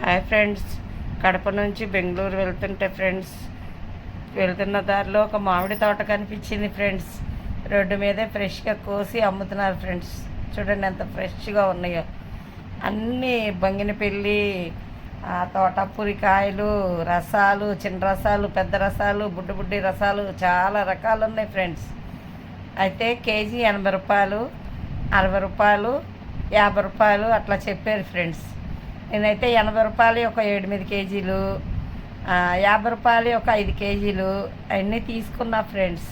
Hi friends. Kadapa నుంచి బెంగళూరు వెళ్తుంటే friends వెళ్తున్న దారిలో ఒక మామిడి తోట కనిపించింది ఫ్రెండ్స్. రోడ్డు మీదే ఫ్రెష్గా కోసి అమ్ముతున్నారు ఫ్రెండ్స్. చూడండి ఎంత ఫ్రెష్గా ఉన్నాయో. అన్నీ బంగినపల్లి ఆ తోటపూరి కాయలు రసాలు చిన్న రసాలు పెద్ద రసాలు బుడ్డి బుడ్డి రసాలు చాలా రకాలు ఉన్నాయి ఫ్రెండ్స్. అయితే కేజీ ఎనభై రూపాయలు అరవై రూపాయలు యాభై రూపాయలు అట్లా చెప్పారు ఫ్రెండ్స్. నేనైతే ఎనభై రూపాయలు ఒక ఎనిమిది కేజీలు యాభై రూపాయలు ఒక ఐదు కేజీలు అన్నీ తీసుకున్నా ఫ్రెండ్స్.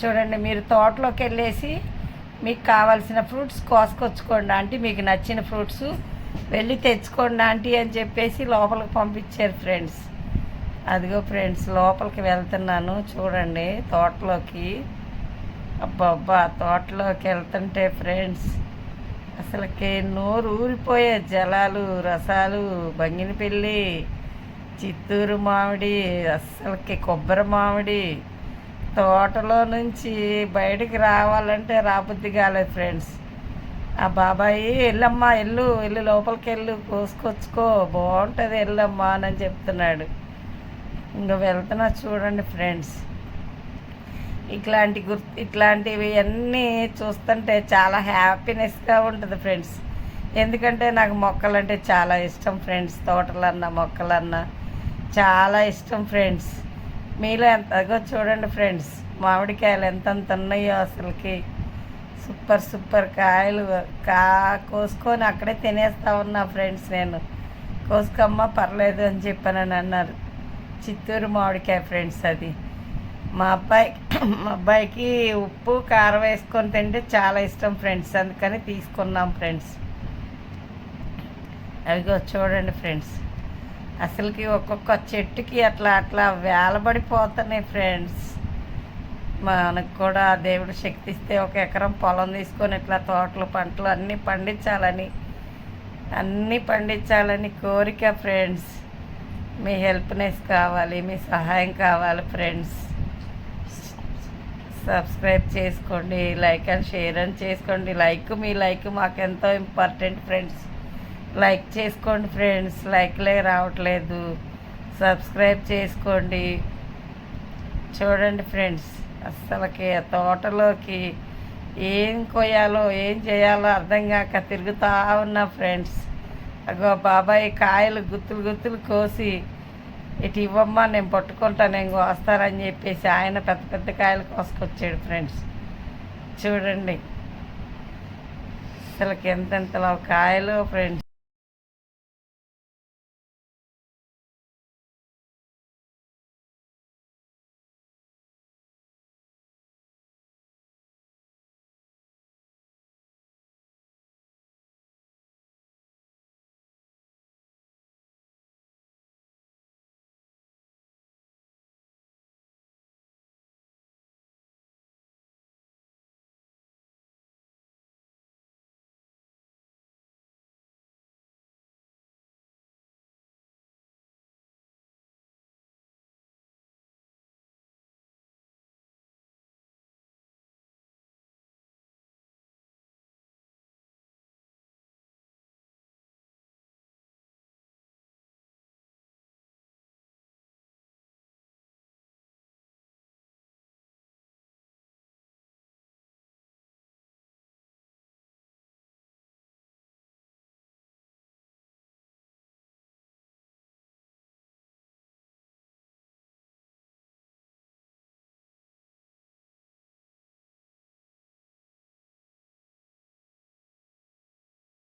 చూడండి మీరు తోటలోకి వెళ్ళేసి మీకు కావాల్సిన ఫ్రూట్స్ కోసుకొచ్చుకోండి ఆంటీ మీకు నచ్చిన ఫ్రూట్స్ వెళ్ళి తెచ్చుకోండి ఆంటీ అని చెప్పేసి లోపలికి పంపించారు ఫ్రెండ్స్. అదిగో ఫ్రెండ్స్ లోపలికి వెళ్తున్నాను చూడండి తోటలోకి. అబ్బబ్బా తోటలోకి వెళ్తుంటే ఫ్రెండ్స్ అసలుకి నోరు ఊరిపోయే జలాలు రసాలు బంగినపల్లి చిత్తూరు మామిడి అస్సలకి కొబ్బరి మామిడి. తోటలో నుంచి బయటికి రావాలంటే రాబుద్ది కాలేదు ఫ్రెండ్స్. ఆ బాబాయి వెళ్ళమ్మా వెళ్ళు వెళ్ళి లోపలికి వెళ్ళు కోసుకొచ్చుకో బాగుంటుంది వెళ్ళమ్మా అని చెప్తున్నాడు. ఇంకా వెళ్తున్నా చూడండి ఫ్రెండ్స్. ఇట్లాంటి గుర్తు ఇట్లాంటివి అన్నీ చూస్తుంటే చాలా హ్యాపీనెస్గా ఉంటుంది ఫ్రెండ్స్. ఎందుకంటే నాకు మొక్కలంటే చాలా ఇష్టం ఫ్రెండ్స్ తోటలన్నా మొక్కలన్నా. చాలా ఇష్టం ఫ్రెండ్స్. మీలో ఎంతగో చూడండి ఫ్రెండ్స్ మామిడికాయలు ఎంతంత ఉన్నాయో అసలుకి. సూపర్ సూపర్ కాయలు కా కోసుకొని అక్కడే తినేస్తా ఉన్నా ఫ్రెండ్స్ నేను. కోసుకోమ్మా పర్లేదు అని చెప్పానని అన్నారు. చిత్తూరు మామిడికాయ ఫ్రెండ్స్ అది. మా అబ్బాయి మా అబ్బాయికి ఉప్పు కారం వేసుకొని తింటే చాలా ఇష్టం ఫ్రెండ్స్. అందుకని తీసుకున్నాం ఫ్రెండ్స్. అవిగో చూడండి ఫ్రెండ్స్. అసలుకి ఒక్కొక్క చెట్టుకి అట్లా అట్లా వేలబడిపోతున్నాయి ఫ్రెండ్స్. మనకు కూడా దేవుడు శక్తి ఇస్తే ఒక ఎకరం పొలం తీసుకొని ఇట్లా తోటలు పంటలు అన్నీ పండించాలని అన్నీ పండించాలని కోరిక ఫ్రెండ్స్. మీ హెల్ప్నెస్ కావాలి మీ సహాయం కావాలి ఫ్రెండ్స్. సబ్స్క్రైబ్ చేసుకోండి లైక్ అండ్ షేర్ అని చేసుకోండి. లైక్ మీ లైక్ మాకు ఎంతో ఇంపార్టెంట్ ఫ్రెండ్స్ లైక్ చేసుకోండి ఫ్రెండ్స్ లైక్లే రావట్లేదు. సబ్స్క్రైబ్ చేసుకోండి. చూడండి ఫ్రెండ్స్ అస్సలకి ఆ తోటలోకి ఏం కొయ్యాలో ఏం చేయాలో అర్థం కాక తిరుగుతూ ఉన్నా ఫ్రెండ్స్ అగో బాబాయ్ కాయలు గుత్తులు గుత్తులు కోసి ఇటు ఇవ్వమ్మా నేను పట్టుకుంటాను నేను కోస్తానని చెప్పేసి ఆయన పెద్ద పెద్ద కాయలు కోసుకొచ్చాడు ఫ్రెండ్స్. చూడండి. అసలుకి ఎంతెంతలో కాయలు ఫ్రెండ్స్.